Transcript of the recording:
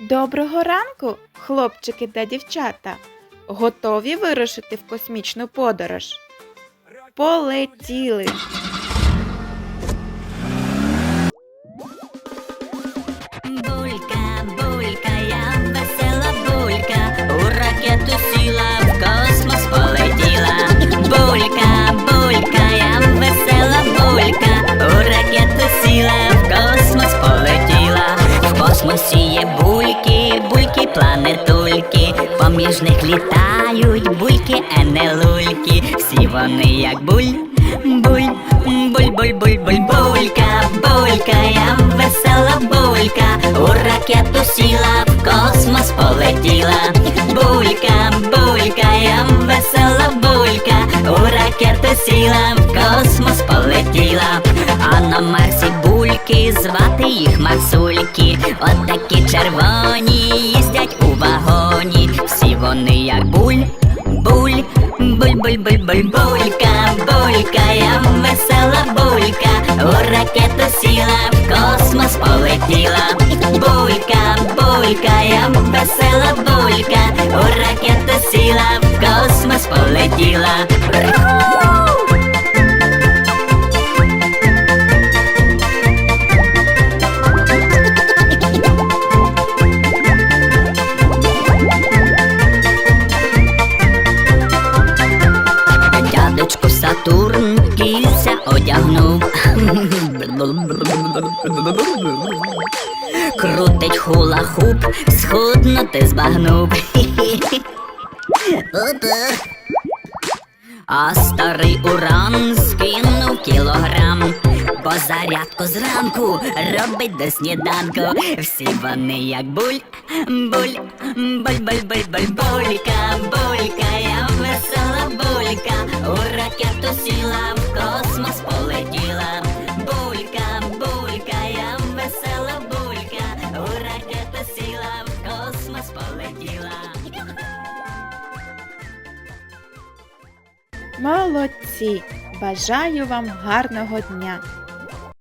Доброго ранку, хлопчики та дівчата. Готові вирушити в космічну подорож? Полетіли! Булька, бульки, планетульки, поміж них літають бульки, а не лульки. Всі вони як буль, буль, буль, буль, буль, буль, булька, булька, я весела булька, у ракету сіла, в космос полетіла. Булька, булька, я весела булька, у ракету сіла, в космос полетіла. А на Марсі бульки, звати їх Марсульки. От такі червоні. Вони як буль, буль, буль, буль, буль, буль, булька, булька, я весела булька, у ракету сіла, в космос полетіла. Булька, булька, я весела булька, у ракету сіла, в космос полетіла. Крутить хула-хуп, схуднути збагнув. А старий уран скинув кілограм, бо зарядку зранку робить до сніданку. Всі вони як буль, буль, буль, буль, буль, буль, булька, Молодці! Бажаю вам гарного дня!